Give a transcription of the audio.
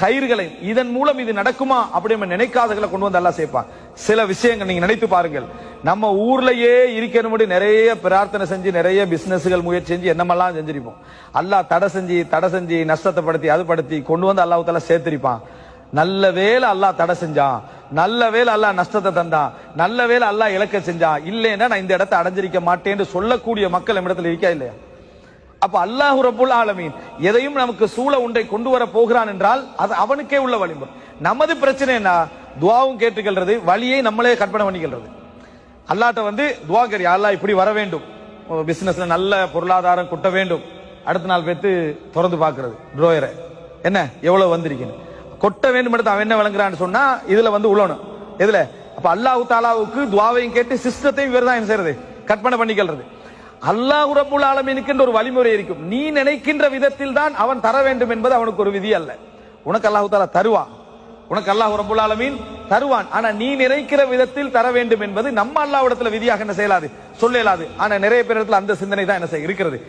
கயிறுகளை இதன் மூலம் இது நடக்குமா அப்படி நம்ம நினைக்காதகளை கொண்டு வந்து எல்லாம் சேர்ப்பான். சில விஷயங்கள் நீங்க நினைத்து பாருங்கள். நம்ம ஊர்லயே இருக்கணும்படி நிறைய பிரார்த்தனை செஞ்சு நிறைய பிசினஸ்கள் முயற்சி செஞ்சு என்னமெல்லாம் செஞ்சிருப்போம். அல்லாஹ் தடை செஞ்சு தடை செஞ்சு நஷ்டத்தை படுத்தி அது படுத்தி கொண்டு வந்து அல்லாஹ் சேர்த்திருப்பான். நல்ல வேலை அல்லாஹ் தடை செஞ்சான் நல்ல வேலை அல்லாஹ் நஷ்டத்தை தந்தான் நல்ல வேலை அல்லாஹ் இழக்க செஞ்சான் இல்லைன்னா நான் இந்த இடத்தை அடைஞ்சிருக்க மாட்டேன்னு சொல்லக்கூடிய மக்கள் இடத்துல இருக்கா இல்லையா? அப்ப அல்லாஹு ரபுல் ஆலமீன் எதையும் நமக்கு சூழ உண்டை கொண்டு வர போகிறான் என்றால் அது அவனுக்கே உள்ள வழிமுறை நமது பிரச்சனை என்ன? துவாவும் கேட்டுக்கொள்றது வழியை நம்மளே கற்பனை பண்ணிக்கிறது அல்லாட்ட வந்து துவா கரி அல்லாஹ் இப்படி வர வேண்டும். பிசினஸ்ல நல்ல பொருளாதாரம் குட்ட வேண்டும். அடுத்த நாள் பேத்து திறந்து பார்க்கிறது ட்ரோயரை என்ன? எவ்வளவு வந்திருக்கீங்க கொட்ட வேண்டும் எடுத்து அவன் என்ன விளங்குறான்னு சொன்னா இதுல வந்து உழணும். இதுல அப்ப அல்லாஹு தாலாவுக்கு துவாவையும் கேட்டு சிஸ்டத்தையும் இவர் தான் என்ன செய்யறது? கற்பனை பண்ணிக்கிறது அல்லாஹ் ரப்புல் ஆலமீனுக்கு ஒரு வழிமுறை இருக்கும். நீ நினைக்கின்ற விதத்தில் தான் அவன் தர வேண்டும் என்பது அவனுக்கு ஒரு விதி அல்ல. உனக்கு அல்லாஹு தாலா தருவான். உனக்கு அல்லாஹ் ரப்புல் ஆலமீன் தருவான். ஆனா நீ நினைக்கிற விதத்தில் தர வேண்டும் என்பது நம்ம அல்லாஹ்விடத்துல விதியாக என்ன செய்யலாது? சொல்லலாது. ஆனா நிறைய பேர் இடத்துல அந்த சிந்தனை தான் என்ன செய்ய இருக்கிறது.